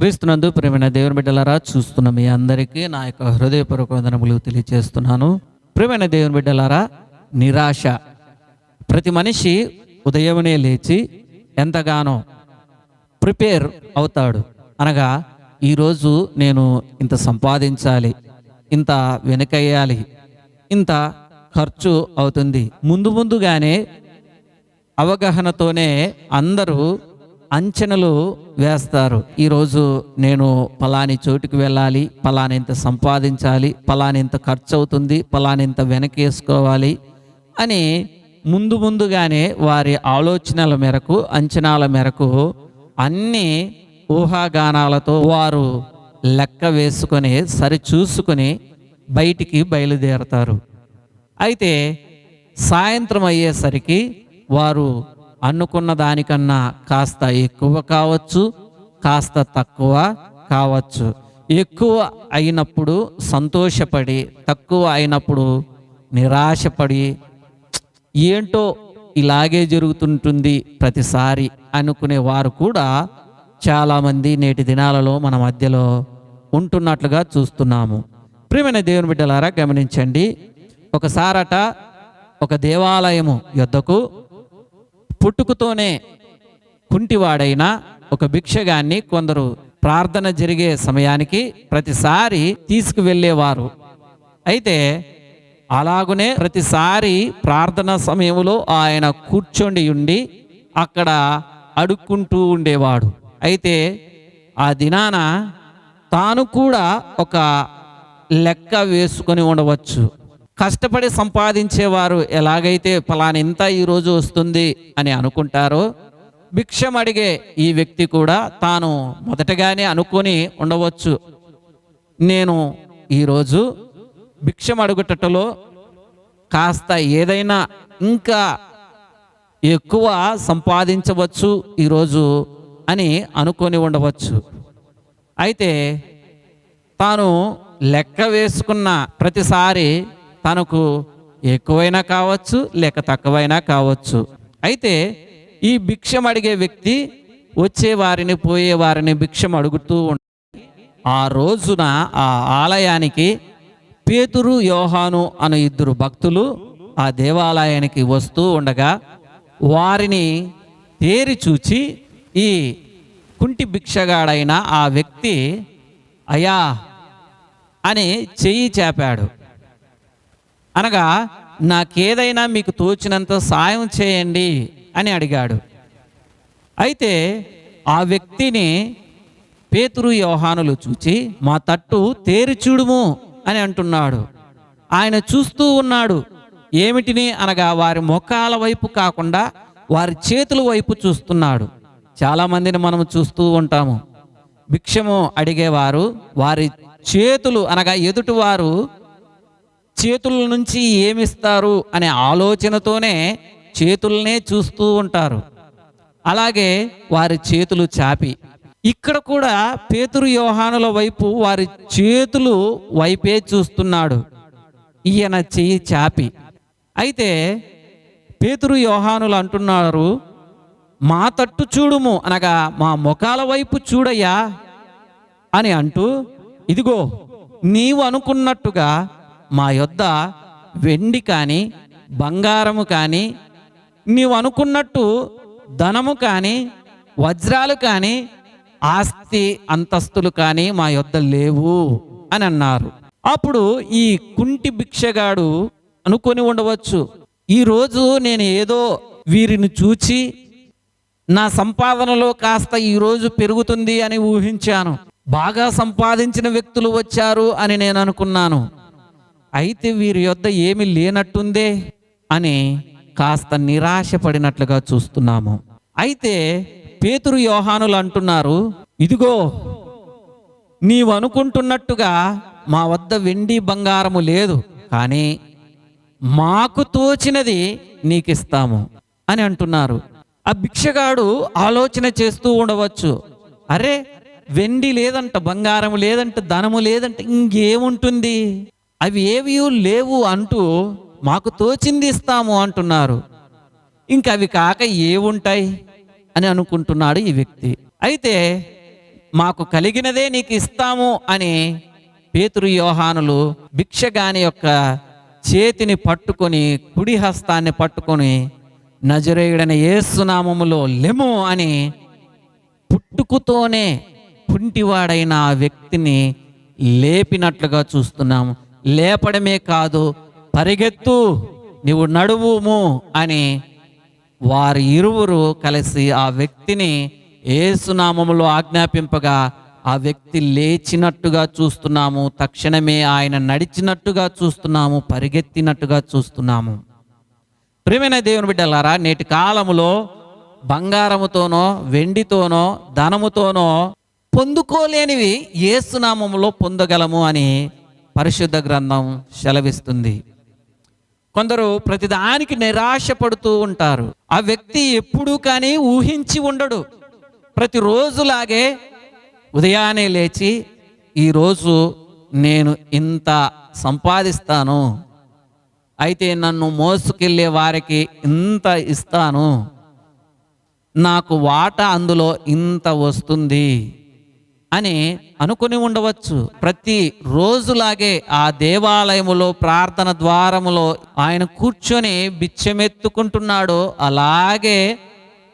క్రీస్తునందు ప్రేమైన దేవుని బిడ్డలారా చూస్తున్న మీ అందరికీ నా యొక్క హృదయపూర్వక వందనములు తెలియజేస్తున్నాను ప్రేమైన దేవుని బిడ్డలారా నిరాశ. ప్రతి మనిషి ఉదయమునే లేచి ఎంతగానో ప్రిపేర్ అవుతాడు. అనగా ఈరోజు నేను ఇంత సంపాదించాలి ఇంత వెనకయ్యాలి ఇంత ఖర్చు అవుతుంది. ముందు ముందుగానే అవగాహనతోనే అందరూ అంచనలు వేస్తారు. ఈరోజు నేను పలాని చోటుకి వెళ్ళాలి పలానింత సంపాదించాలి పలానింత ఖర్చు అవుతుంది పలానింత వెనకేసుకోవాలి అని ముందు ముందుగానే వారి ఆలోచనల మేరకు అంచనాల మేరకు అన్ని ఊహాగానాలతో వారు లెక్క వేసుకొని సరిచూసుకొని బయటికి బయలుదేరతారు. అయితే సాయంత్రం అయ్యేసరికి వారు అనుకున్న దానికన్నా కాస్త ఎక్కువ కావచ్చు కాస్త తక్కువ కావచ్చు. ఎక్కువ అయినప్పుడు సంతోషపడి తక్కువ అయినప్పుడు నిరాశపడి ఏంటో ఇలాగే జరుగుతుంటుంది ప్రతిసారి అనుకునే వారు కూడా చాలామంది నేటి దినాలలో మన మధ్యలో ఉంటున్నట్లుగా చూస్తున్నాము. ప్రియమైన దేవుని బిడ్డలారా గమనించండి. ఒకసారట ఒక దేవాలయము యొద్దకు పుట్టుకతోనే కుంటివాడైన ఒక భిక్షగాన్ని కొందరు ప్రార్థన జరిగే సమయానికి ప్రతిసారి తీసుకువెళ్ళేవారు. అయితే అలాగునే ప్రతిసారి ప్రార్థన సమయంలో ఆయన కూర్చొని ఉండి అక్కడ అడుక్కుంటూ ఉండేవాడు. అయితే ఆ దినాన తాను కూడా ఒక లెక్క వేసుకొని ఉండవచ్చు. కష్టపడి సంపాదించేవారు ఎలాగైతే ఫలానింత ఈరోజు వస్తుంది అని అనుకుంటారో భిక్షం అడిగే ఈ వ్యక్తి కూడా తాను మొదటగానే అనుకొని ఉండవచ్చు. నేను ఈరోజు భిక్షం అడుగుటలో కాస్త ఏదైనా ఇంకా ఎక్కువ సంపాదించవచ్చు ఈరోజు అని అనుకొని ఉండవచ్చు. అయితే తాను లెక్క వేసుకున్న ప్రతిసారి తనకు ఎక్కువైనా కావచ్చు లేక తక్కువైనా కావచ్చు. అయితే ఈ భిక్షం అడిగే వ్యక్తి వచ్చే వారిని పోయే వారిని భిక్షం అడుగుతూ ఉంటాయి ఆ రోజున ఆ ఆలయానికి పేతురు యోహాను అను ఇద్దరు భక్తులు ఆ దేవాలయానికి వస్తూ ఉండగా వారిని తేరి చూచి ఈ కుంటి భిక్షగాడైన ఆ వ్యక్తి అయా అని చెయ్యి చేపాడు. అనగా నాకేదైనా మీకు తోచినంత సాయం చేయండి అని అడిగాడు. అయితే ఆ వ్యక్తిని పేతురు యోహానులు చూచి మా తట్టు తేరి చూడుము అని అంటున్నాడు. ఆయన చూస్తూ ఉన్నాడు. ఏమిటిని? అనగా వారి ముఖాల వైపు కాకుండా వారి చేతుల వైపు చూస్తున్నాడు. చాలామందిని మనం చూస్తూ ఉంటాము. భిక్షము అడిగేవారు వారి చేతులు అనగా ఎదుటివారు చేతుల నుంచి ఏమిస్తారు అనే ఆలోచనతోనే చేతులనే చూస్తూ ఉంటారు. అలాగే వారి చేతులు చాపి. ఇక్కడ కూడా పేతురు యోహానుల వైపు వారి చేతులు వైపే చూస్తున్నాడు. ఈయన చెయ్యి చాపి. అయితే పేతురు యోహానులు అంటున్నారు మా తట్టు చూడుము అనగా మా ముఖాల వైపు చూడయ్యా అని అంటూ ఇదిగో నీవు అనుకున్నట్టుగా మా యొద్ద వెండి కానీ బంగారము కానీ నీవు అనుకున్నట్టు ధనము కానీ వజ్రాలు కానీ ఆస్తి అంతస్తులు కానీ మా యొద్ద లేవు అని అన్నారు. అప్పుడు ఈ కుంటి భిక్షగాడు అనుకొని ఉండవచ్చు ఈరోజు నేను ఏదో వీరిని చూచి నా సంపాదనలో కాస్త ఈరోజు పెరుగుతుంది అని ఊహించాను. బాగా సంపాదించిన వ్యక్తులు వచ్చారు అని నేను అనుకున్నాను. అయితే వీరి యొద్ద ఏమి లేనట్టుందే అని కాస్త నిరాశపడినట్లుగా చూస్తున్నాము. అయితే పేతురు యోహానులు అంటున్నారు ఇదిగో నీవు అనుకుంటున్నట్టుగా మా వద్ద వెండి బంగారము లేదు కానీ మాకు తోచినది నీకిస్తాము అని అంటున్నారు. ఆ భిక్షగాడు ఆలోచన చేస్తూ ఉండవచ్చు. అరే వెండి లేదంట బంగారం లేదంట ధనము లేదంట ఇంకేముంటుంది? అవి ఏవి లేవు అంటూ మాకు తోచింది ఇస్తాము అంటున్నారు. ఇంకా అవి కాక ఏవుంటాయి? అని అనుకుంటున్నాడు ఈ వ్యక్తి. అయితే మాకు కలిగినదే నీకు ఇస్తాము అని పేతురు యోహానులు భిక్షగాని యొక్క చేతిని పట్టుకొని కుడి హస్తాన్ని పట్టుకొని నజరేయుడైన ఏసునామములో లెము అని పుట్టుకుతోనే కుంటివాడైన ఆ వ్యక్తిని లేపినట్లుగా చూస్తున్నాము. లేపడమే కాదు పరిగెత్తు నీవు నడువుము అని వారి ఇరువురు కలిసి ఆ వ్యక్తిని ఏసునామములో ఆజ్ఞాపింపగా ఆ వ్యక్తి లేచినట్టుగా చూస్తున్నాము తక్షణమే ఆయన నడిచినట్టుగా చూస్తున్నాము పరిగెత్తినట్టుగా చూస్తున్నాము. ప్రియమైన దేవుని బిడ్డలారా నేటి కాలములో బంగారముతోనో వెండితోనో ధనముతోనో పొందుకోలేనివి ఏసునామములో పొందగలము అని పరిశుద్ధ గ్రంథం సెలవిస్తుంది. కొందరు ప్రతిదానికి నిరాశ పడుతూ ఉంటారు. ఆ వ్యక్తి ఎప్పుడూ కానీ ఊహించి ఉండడు. ప్రతిరోజులాగే ఉదయాన్నే లేచి ఈరోజు నేను ఇంత సంపాదిస్తాను. అయితే నన్ను మోసుకెళ్ళే వారికి ఇంత ఇస్తాను. నాకు వాటా అందులో ఇంత వస్తుంది. అని అనుకుని ఉండవచ్చు. ప్రతి రోజులాగే ఆ దేవాలయములో ప్రార్థన ద్వారములో ఆయన కూర్చొని బిచ్చమెత్తుకుంటున్నాడు అలాగే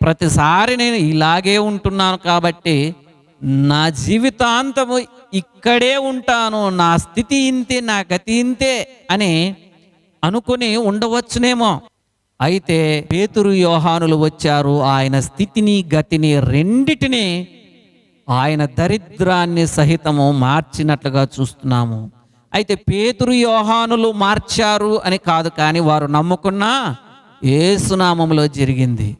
ప్రతిసారి నేను ఇలాగే ఉంటున్నాను కాబట్టి నా జీవితాంతము ఇక్కడే ఉంటాను నా స్థితి ఇంతే నా గతి ఇంతే అని అనుకుని ఉండవచ్చునేమో. అయితే పేతురు యోహానులు వచ్చారు ఆయన స్థితిని గతిని రెండిటిని ఆయన దరిద్రాన్ని సహితము మార్చినట్లుగా చూస్తున్నాము. అయితే పేతురు యోహానులు మార్చారు అని కాదు కానీ వారు నమ్ముకున్న ఏసునామంలో జరిగింది.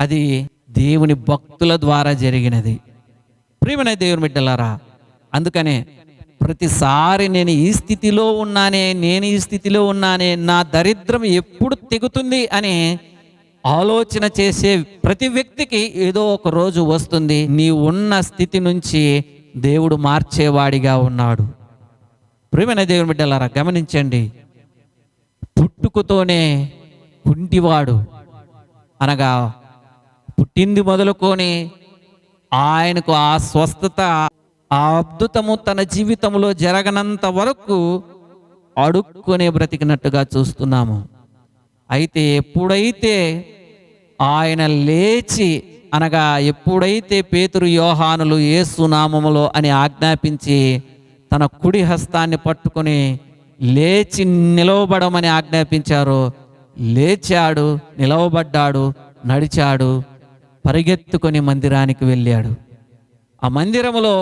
అది దేవుని భక్తుల ద్వారా జరిగినది. ప్రియమైన దేవుని బిడ్డలారా అందుకనే ప్రతిసారి నేను ఈ స్థితిలో ఉన్నానే నేను ఈ స్థితిలో ఉన్నానే నా దరిద్రం ఎప్పుడు తెగుతుంది అని ఆలోచన చేసే ప్రతి వ్యక్తికి ఏదో ఒక రోజు వస్తుంది. నీ ఉన్న స్థితి నుంచి దేవుడు మార్చేవాడిగా ఉన్నాడు. ప్రేమైన దేవుని బిడ్డలారా గమనించండి. పుట్టుకతోనే కుంటివాడు. అనగా పుట్టింది మొదలుకొని ఆయనకు ఆ స్వస్థత ఆ అద్భుతము తన జీవితంలో జరగనంత వరకు అడుక్కునే బ్రతికినట్టుగా చూస్తున్నాము. అయితే ఎప్పుడైతే ఆయన లేచి అనగా ఎప్పుడైతే పేతురు యోహానులు ఏసునామములో అని ఆజ్ఞాపించి తన కుడి హస్తాన్ని పట్టుకొని లేచి నిలవబడమని ఆజ్ఞాపించారో లేచాడు నిలవబడ్డాడు నడిచాడు పరిగెత్తుకొని మందిరానికి వెళ్ళాడు. ఆ మందిరములో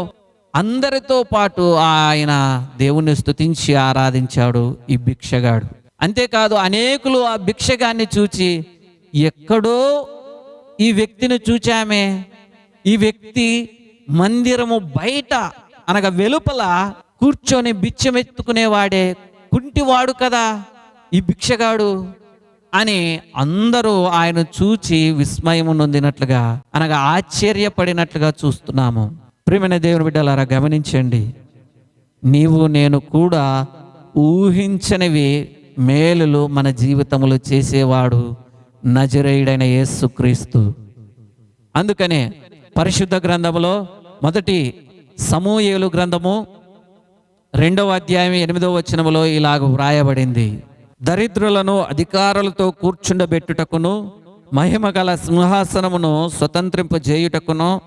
అందరితో పాటు ఆయన దేవుణ్ణి స్తుతించి ఆరాధించాడు ఈ భిక్షగాడు. అంతేకాదు అనేకులు ఆ భిక్షగాన్ని చూచి ఎక్కడో ఈ వ్యక్తిని చూచామే. ఈ వ్యక్తి మందిరము బయట అనగా వెలుపల కూర్చొని బిచ్చమెత్తుకునేవాడే. కుంటివాడు కదా ఈ భిక్షగాడు అని అందరూ ఆయన చూచి విస్మయము నొందినట్లుగా అనగా ఆశ్చర్యపడినట్లుగా చూస్తున్నాము. ప్రియమైన దేవుని బిడ్డలారా గమనించండి. నీవు నేను కూడా ఊహించనివి మేలులు మన జీవితంలో చేసేవాడు నజరేయుడైన యేసుక్రీస్తు అందుకనే పరిశుద్ధ గ్రంథములో మొదటి సమూహేలు గ్రంథము రెండవ అధ్యాయం ఎనిమిదవ వచనములో ఇలాగ వ్రాయబడింది. దరిద్రులను అధికారులతో కూర్చుండబెట్టుటకును మహిమ గల సింహాసనమును స్వతంత్రింపజేయుటకును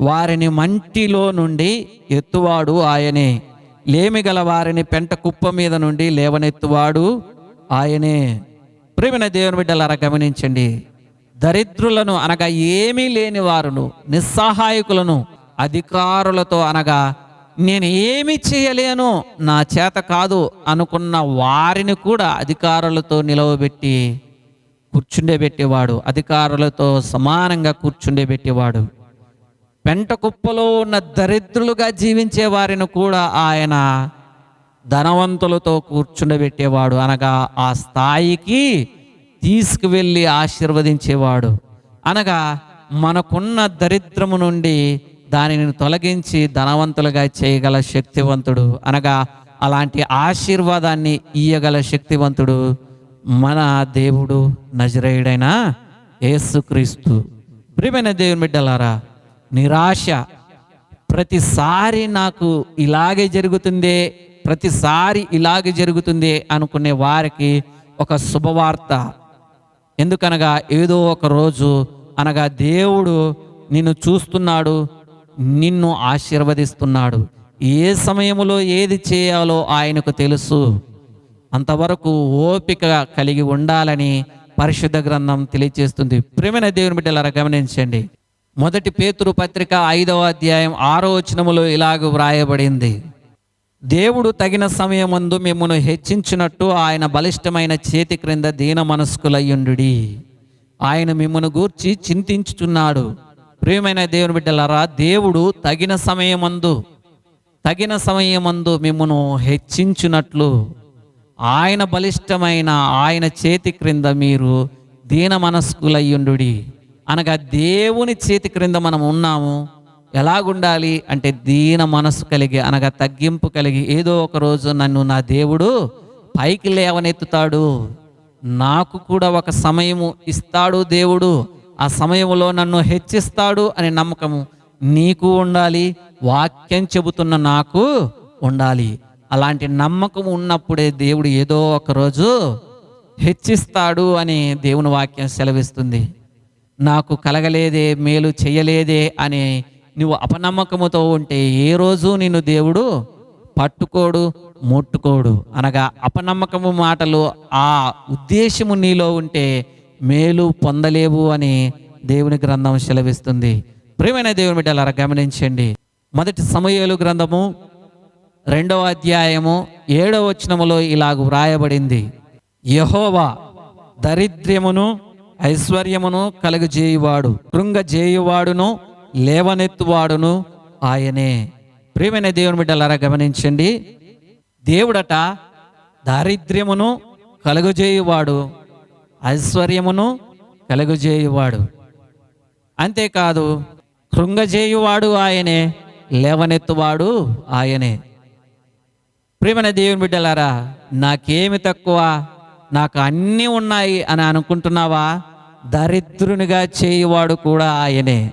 వారిని మంటిలో నుండి ఎత్తువాడు ఆయనే. లేమి గల వారిని పెంట కుప్ప మీద నుండి లేవనెత్తువాడు ఆయనే. ప్రేమిన దేవుని బిడ్డలారా గమనించండి. దరిద్రులను అనగా ఏమీ లేని వారును నిస్సహాయకులను అధికారులతో అనగా నేను ఏమి చేయలేను నా చేత కాదు అనుకున్న వారిని కూడా అధికారులతో నిలవబెట్టి కూర్చుండేబెట్టేవాడు. అధికారులతో సమానంగా కూర్చుండేబెట్టేవాడు. పెంట కుప్పలో ఉన్న దరిద్రులుగా జీవించే వారిని కూడా ఆయన ధనవంతులతో కూర్చుండబెట్టేవాడు. అనగా ఆ స్థాయికి తీసుకువెళ్ళి ఆశీర్వదించేవాడు. అనగా మనకున్న దరిద్రము నుండి దానిని తొలగించి ధనవంతులుగా చేయగల శక్తివంతుడు. అనగా అలాంటి ఆశీర్వాదాన్ని ఇయ్యగల శక్తివంతుడు మన దేవుడు నజరేయుడైన యేసుక్రీస్తు. ప్రియమైన దేవుని బిడ్డలారా నిరాశ. ప్రతిసారి నాకు ఇలాగే జరుగుతుందే ప్రతిసారి ఇలాగే జరుగుతుంది అనుకునే వారికి ఒక శుభవార్త. ఎందుకనగా ఏదో ఒక రోజు అనగా దేవుడు నిన్ను చూస్తున్నాడు నిన్ను ఆశీర్వదిస్తున్నాడు. ఏ సమయంలో ఏది చేయాలో ఆయనకు తెలుసు. అంతవరకు ఓపిక కలిగి ఉండాలని పరిశుద్ధ గ్రంథం తెలియజేస్తుంది ప్రేమైన దేవుని బిడ్డలారా గమనించండి. మొదటి పేతురు పత్రిక ఐదవ అధ్యాయం ఆరో వచనములో ఇలాగ వ్రాయబడింది. దేవుడు తగిన సమయమందు మిమ్మను హెచ్చించినట్టు ఆయన బలిష్టమైన చేతి క్రింద దీన మనస్కులయ్యుండుడి. ఆయన మిమ్మను గూర్చి చింతించుచున్నాడు. ప్రియమైన దేవుని బిడ్డలారా దేవుడు తగిన సమయమందు తగిన సమయమందు మిమ్మను హెచ్చించినట్లు ఆయన బలిష్టమైన ఆయన చేతి క్రింద మీరు దీన మనస్కులయ్యుండు అనగా దేవుని చేతి క్రింద మనం ఉన్నాము. ఎలాగుండాలి అంటే దీన మనసు కలిగి అనగా తగ్గింపు కలిగి ఏదో ఒక రోజు నన్ను నా దేవుడు పైకి లేవనెత్తుతాడు. నాకు కూడా ఒక సమయము ఇస్తాడు దేవుడు. ఆ సమయంలో నన్ను హెచ్చిస్తాడు అనే నమ్మకము నీకు ఉండాలి. వాక్యం చెబుతున్న నాకు ఉండాలి. అలాంటి నమ్మకం ఉన్నప్పుడే దేవుడు ఏదో ఒక రోజు హెచ్చిస్తాడు అని దేవుని వాక్యం సెలవిస్తుంది. నాకు కలగలేదే మేలు చేయలేదే అని నువ్వు అపనమ్మకముతో ఉంటే ఏ రోజు నిన్ను దేవుడు పట్టుకోడు ముట్టుకోడు. అనగా అపనమ్మకము మాటలు ఆ ఉద్దేశము నీలో ఉంటే మేలు పొందలేవు అని దేవుని గ్రంథం సెలవిస్తుంది. ప్రియమైన దేవుని బిడ్డలారా గమనించండి. మొదటి సమయలు గ్రంథము రెండవ అధ్యాయము ఏడవ వచనములో ఇలాగ వ్రాయబడింది. యహోవా దరిద్ర్యమును ఐశ్వర్యమును కలుగజేయువాడు కృంగజేయువాడును లేవనెత్తువాడును ఆయనే. ప్రియమైన దేవుని బిడ్డలారా గమనించండి. దేవుడట దారిద్ర్యమును కలుగజేయువాడు ఐశ్వర్యమును కలుగజేయువాడు. అంతేకాదు కృంగజేయువాడు ఆయనే లేవనెత్తువాడు ఆయనే. ప్రేమన దేవుని బిడ్డలారా నాకేమి తక్కువ? నాకు అన్నీ ఉన్నాయి అని అనుకుంటున్నావా? దరిద్రునిగా చేయువాడు కూడా ఆయనే.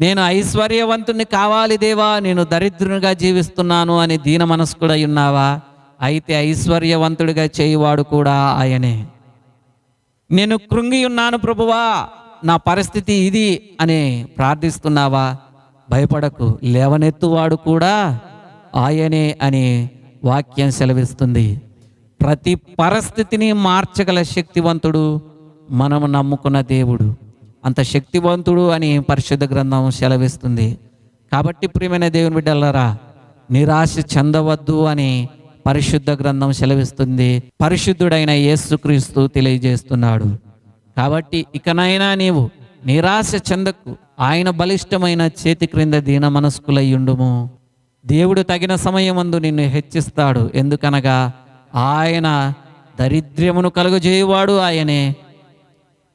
నేను ఐశ్వర్యవంతుని కావాలి దేవా నేను దరిద్రునిగా జీవిస్తున్నాను అని దీన మనస్కుడై ఉన్నావా? అయితే ఐశ్వర్యవంతుడిగా చేయువాడు కూడా ఆయనే. నేను కృంగి ఉన్నాను ప్రభువా నా పరిస్థితి ఇది అని ప్రార్థిస్తున్నావా? భయపడకు లేవనెత్తువాడు కూడా ఆయనే అని వాక్యం సెలవిస్తుంది. ప్రతి పరిస్థితిని మార్చగల శక్తివంతుడు మనము నమ్ముకున్న దేవుడు. అంత శక్తివంతుడు అని పరిశుద్ధ గ్రంథం సెలవిస్తుంది. కాబట్టి ప్రియమైన దేవుని బిడ్డలారా నిరాశ చెందవద్దు అని పరిశుద్ధ గ్రంథం సెలవిస్తుంది. పరిశుద్ధుడైన యేసుక్రీస్తు తెలియజేస్తున్నాడు. కాబట్టి ఇకనైనా నీవు నిరాశ చెందకు ఆయన బలిష్టమైన చేతి క్రింద దీన మనస్కులయ్యుండుము దేవుడు తగిన సమయమందు నిన్ను హెచ్చిస్తాడు. ఎందుకనగా ఆయన దరిద్రమును కలుగజేయువాడు ఆయనే.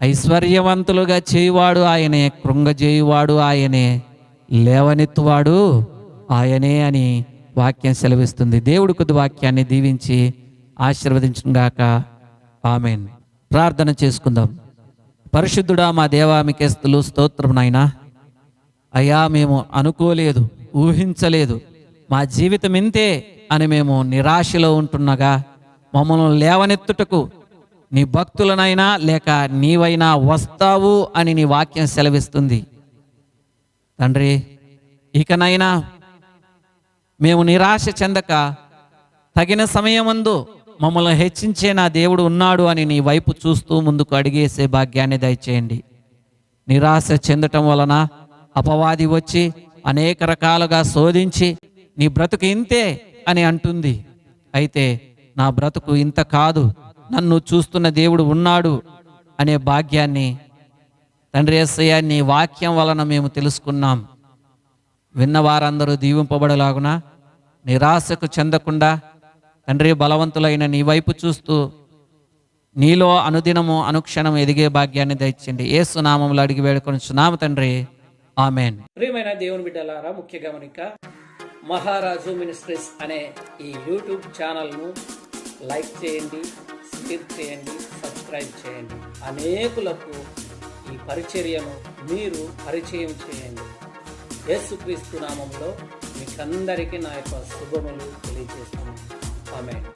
ఐశ్వర్యవంతులుగా చేయువాడు ఆయనే. కృంగజేయువాడు ఆయనే. లేవనెత్తువాడు ఆయనే అని వాక్యం సెలవిస్తుంది. దేవుడు కొద్ది వాక్యాన్ని దీవించి ఆశీర్వదించుగాక ఆమెన్. ప్రార్థన చేసుకుందాం. పరిశుద్ధుడా మా దేవా మీకేస్తులు స్తోత్రం నాయన. అయ్యా మేము అనుకోలేదు ఊహించలేదు. మా జీవితం ఇంతే అని మేము నిరాశలో ఉంటున్నగా. మమ్మల్ని లేవనెత్తుటకు నీ భక్తులనైనా లేక నీవైనా వస్తావు అని నీ వాక్యం సెలవిస్తుంది. తండ్రి ఇకనైనా మేము నిరాశ చెందక తగిన సమయమందు మమ్మల్ని హెచ్చించే నా దేవుడు ఉన్నాడు అని నీ వైపు చూస్తూ ముందుకు అడిగేసే భాగ్యాన్ని దయచేయండి. నిరాశ చెందటం వలన అపవాది వచ్చి అనేక రకాలుగా శోధించి నీ బ్రతుకు ఇంతే అని అంటుంది. అయితే నా బ్రతుకు ఇంత కాదు. నన్ను చూస్తున్న దేవుడు ఉన్నాడు అనే భాగ్యాన్ని తండ్రి యేసయ్య నీ వాక్యం వలన మేము తెలుసుకున్నాం. విన్నవారందరూ దీవింపబడలాగున నిరాశకు చెందకుండా తండ్రి బలవంతులైన నీ వైపు చూస్తూ నీలో అనుదినము అనుక్షణం ఎదిగే భాగ్యాన్ని దయచండి ఏ సునామంలో అడిగి వేడుకొని సునామ తండ్రి. ఆమెన్. ప్రియమైన దేవుని బిడ్డలారా ముఖ్య గమనిక మహారాజు మినిస్ట్రీస్ అనే ఈ యూట్యూబ్ ఛానల్ను లైక్ చేయండి షేర్ చేయండి సబ్స్క్రైబ్ చేయండి. అనేకులకు ఈ పరిచర్యను మీరు పరిచయం చేయండి. యేసుక్రీస్తు నామంలో మీకందరికీ నా యొక్క శుభములు తెలియజేస్తున్నాను. ఆమె